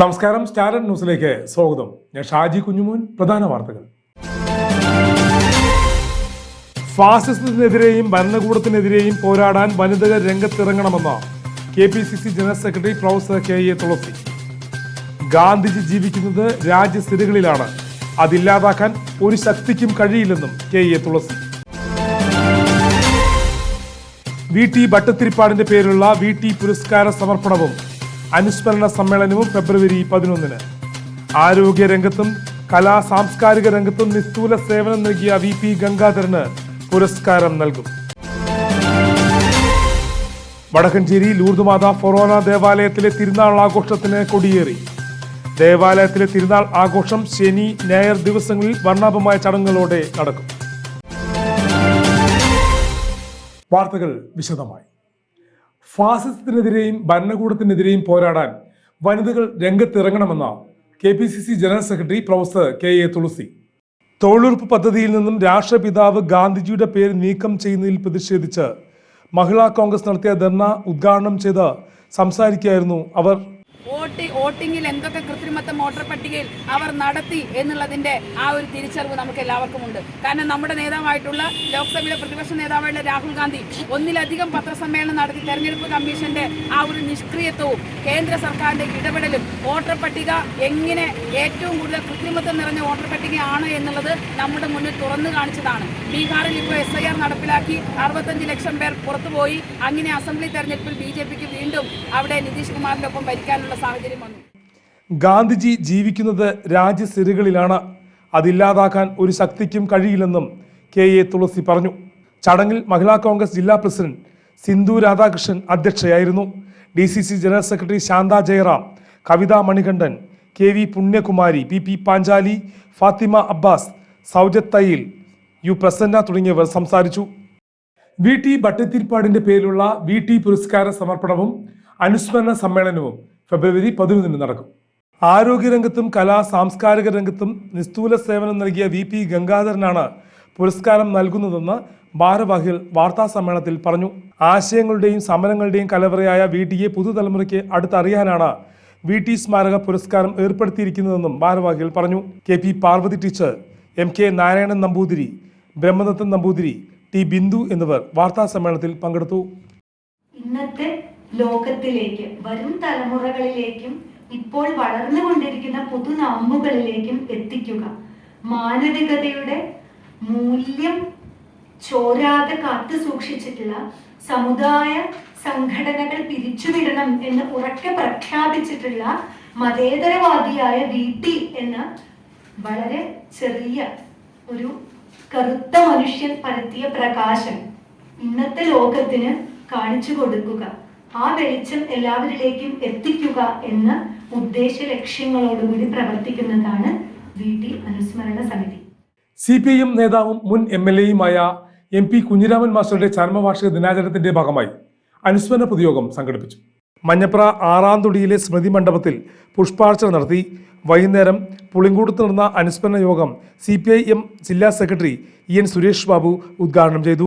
നമസ്കാരം സ്റ്റാർഡ് ന്യൂസിലേക്ക് സ്വാഗതം. ഞാൻ ഷാജി കുഞ്ഞുമോൻ പ്രധാന വാർത്തകൾ. ഫാസിസത്തിനെതിരെയും ഭരണകൂടത്തിനെതിരെയും പോരാടാൻ വനിതകൾ രംഗത്തിറങ്ങണമെന്ന് K P C C general secretary professor K A Thulasi. Gandhiji ജീവിക്കുന്നത് രാജ്യസ്ഥിതികളിലാണ് അതില്ലാതാക്കാൻ ഒരു ശക്തിക്കും കഴിയില്ലെന്നും K A Thulasi. V T ഭട്ടത്തിരിപ്പാടിന്റെ പേരിലുള്ള വി ടി പുരസ്കാര സമർപ്പണവും അനുസ്മരണ സമ്മേളനവും ഫെബ്രുവരി പതിനൊന്നിന്. ആരോഗ്യ രംഗത്തും കലാ സാംസ്കാരിക രംഗത്തും നിസ്തൂല സേവനം നൽകിയ വി പി ഗംഗാധരന് പുരസ്കാരം നൽകും. വടക്കഞ്ചേരി ലൂർദുമാതാ ഫൊറോന ദേവാലയത്തിലെ തിരുനാൾ ആഘോഷത്തിന് കൊടിയേറി. ദേവാലയത്തിലെ തിരുനാൾ ആഘോഷം ശനി ഞായർ ദിവസങ്ങളിൽ വർണാഭമായ ചടങ്ങുകളോടെ നടക്കും. വാർത്തകൾ വിശദമായി. ഫാസിസത്തിനെതിരെയും ഭരണകൂടത്തിനെതിരെയും പോരാടാൻ വനിതകൾ രംഗത്തിറങ്ങണമെന്ന K P C C general secretary professor K A Thulasi. തൊഴിലുറപ്പ് പദ്ധതിയിൽ നിന്നും രാഷ്ട്രപിതാവ് ഗാന്ധിജിയുടെ പേര് നീക്കം ചെയ്യുന്നതിൽ പ്രതിഷേധിച്ച് മഹിളാ കോൺഗ്രസ് നടത്തിയ ധർണ ഉദ്ഘാടനം ചെയ്ത് സംസാരിക്കുകയായിരുന്നു അവർ. വോട്ട് വോട്ടിങ്ങിൽ എന്തൊക്കെ കൃത്രിമത്വം വോട്ടർ പട്ടികയിൽ അവർ നടത്തി എന്നുള്ളതിന്റെ ആ ഒരു തിരിച്ചറിവ് നമുക്ക് എല്ലാവർക്കും ഉണ്ട്. കാരണം നമ്മുടെ നേതാവായിട്ടുള്ള ലോക്സഭയിലെ പ്രതിപക്ഷ നേതാവായിട്ടുള്ള രാഹുൽ ഗാന്ധി ഒന്നിലധികം പത്രസമ്മേളനം നടത്തി തെരഞ്ഞെടുപ്പ് കമ്മീഷന്റെ ആ ഒരു നിഷ്ക്രിയത്വവും കേന്ദ്ര സർക്കാരിന്റെ ഇടപെടലും വോട്ടർ പട്ടിക എങ്ങനെ ഏറ്റവും കൂടുതൽ കൃത്രിമത്വം നിറഞ്ഞ വോട്ടർ പട്ടികയാണ് എന്നുള്ളത് നമ്മുടെ മുന്നിൽ തുറന്നു കാണിച്ചതാണ്. ബീഹാറിൽ ഇപ്പോൾ എസ് ഐ ആർ നടപ്പിലാക്കി അറുപത്തഞ്ച് ലക്ഷം പേർ പുറത്തുപോയി. അങ്ങനെ അസംബ്ലി തെരഞ്ഞെടുപ്പിൽ ബി ജെ പിക്ക് വീണ്ടും അവിടെ നിതീഷ് കുമാറിന്റെ ഒപ്പം ഭരിക്കാനുള്ള സാഹചര്യം വന്നു. ഗാന്ധിജി ജീവിക്കുന്നത് രാജ്യസിരുകളിലാണ് അതില്ലാതാക്കാൻ ഒരു ശക്തിക്കും കഴിയില്ലെന്നും കെ എ തുളസി പറഞ്ഞു. ചടങ്ങിൽ മഹിളാ കോൺഗ്രസ് ജില്ലാ president Sindhu Radhakrishnan അധ്യക്ഷയായിരുന്നു. D C C general secretary Shantha Jayaram Kavitha Manikandan K V Punyakumari P P Panchali Fathima Abbas Soujath Thayyil U Prasanna തുടങ്ങിയവർ സംസാരിച്ചു. വി ടി ഭട്ടത്തിരിപ്പാടിന്റെ പേരിലുള്ള വി ടി പുരസ്കാര സമർപ്പണവും അനുസ്മരണ സമ്മേളനവും ഫെബ്രുവരി പതിനൊന്നിന് നടക്കും. ആരോഗ്യരംഗത്തും കലാ സാംസ്കാരിക രംഗത്തും നിസ്തൂല സേവനം നൽകിയ വി പി ഗംഗാധരനാണ് പുരസ്കാരം നൽകുന്നതെന്ന് ഭാരവാഹികൾ വാർത്താ സമ്മേളനത്തിൽ പറഞ്ഞു. ആശയങ്ങളുടെയും സമരങ്ങളുടെയും കലവറയായ വി ടിയെ പുതുതലമുറയ്ക്ക് അടുത്തറിയാനാണ് വി ടി സ്മാരക പുരസ്കാരം ഏർപ്പെടുത്തിയിരിക്കുന്നതെന്നും ഭാരവാഹികൾ പറഞ്ഞു. K P Parvathi teacher M K Narayanan Namboothiri Brahmadathan Namboothiri T Bindu എന്നിവർ വാർത്താ സമ്മേളനത്തിൽ പങ്കെടുത്തു. ഇന്നത്തെ ലോകത്തിലേക്ക് വരും തലമുറകളിലേക്കും ഇപ്പോൾ വളർന്നുകൊണ്ടിരിക്കുന്ന പുതുനാമ്പുകളിലേക്കും എത്തിക്കുക. മാനവികതയുടെ മൂല്യം ചോരാതെ കാത്തു സൂക്ഷിച്ചിട്ടുള്ള സമുദായ സംഘടനകൾ പിരിച്ചുവിടണം എന്ന് ഉറക്കെ പ്രഖ്യാപിച്ചിട്ടുള്ള മതേതരവാദിയായ വി ടി എന്ന വളരെ ചെറിയ ഒരു കറുത്ത മനുഷ്യൻ പരത്തിയ പ്രകാശം ഇന്നത്തെ ലോകത്തിന് കാണിച്ചു കൊടുക്കുക. ആ വെളിച്ചം എല്ലാവരിലേക്കും എത്തിക്കുക എന്ന ഉദ്ദേശ ലക്ഷ്യങ്ങളോടുകൂടി പ്രവർത്തിക്കുന്നതാണ് വി ടി അനുസ്മരണ സമിതി. സി പി എം നേതാവും മുൻ എം എൽ എയുമായ എം പി കുഞ്ഞിരാമൻ മാസ്റ്ററുടെ ചരമവാർഷിക ദിനാചരണത്തിന്റെ ഭാഗമായി അനുസ്മരണ പൊതുയോഗം സംഘടിപ്പിച്ചു. മഞ്ഞപ്ര ആറാംതൊടിയിലെ സ്മൃതി മണ്ഡപത്തിൽ പുഷ്പാർച്ചന നടത്തി വൈകുന്നേരം പുളിങ്കൂടത്ത് നടന്ന അനുസ്മരണ യോഗം സി ജില്ലാ secretary E N Suresh Babu ഉദ്ഘാടനം ചെയ്തു.